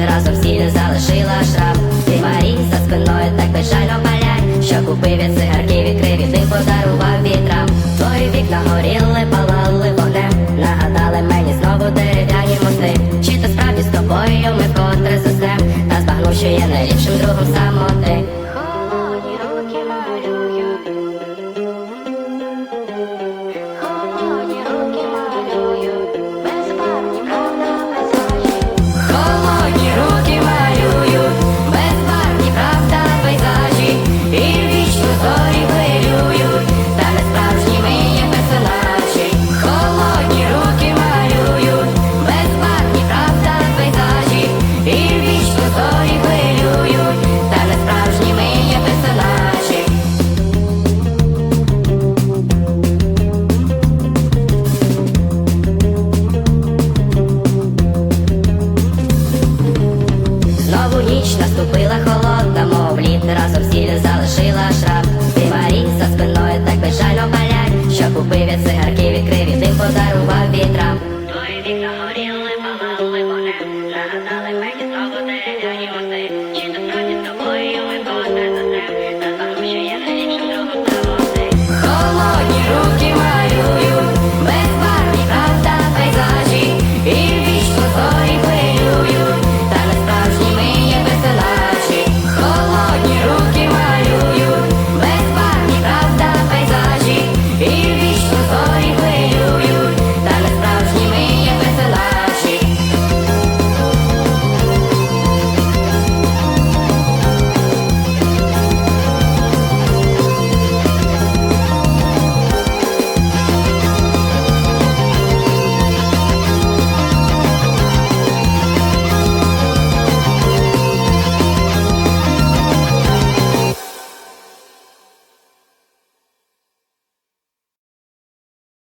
ти разом всі не залишила шрам Ти Марі за спиною так печально палять, що купив від цигарки відкрив і ти подарував вітрам. Твої вікна горіли, палали вогнем, нагадали мені знову дерев'яні мости. Чи то справді з тобою ми вкотре заснем, та збагнув, що є найліпшим другом самотним ніч наступила холодна, мов лід разом сіль залишила шрам. Ти Марій за спиною так безжально палять, що купив від цигарки, відкрив і тим подарував вітрам. Твої вікна горіли, палали вогнем, загадали ми.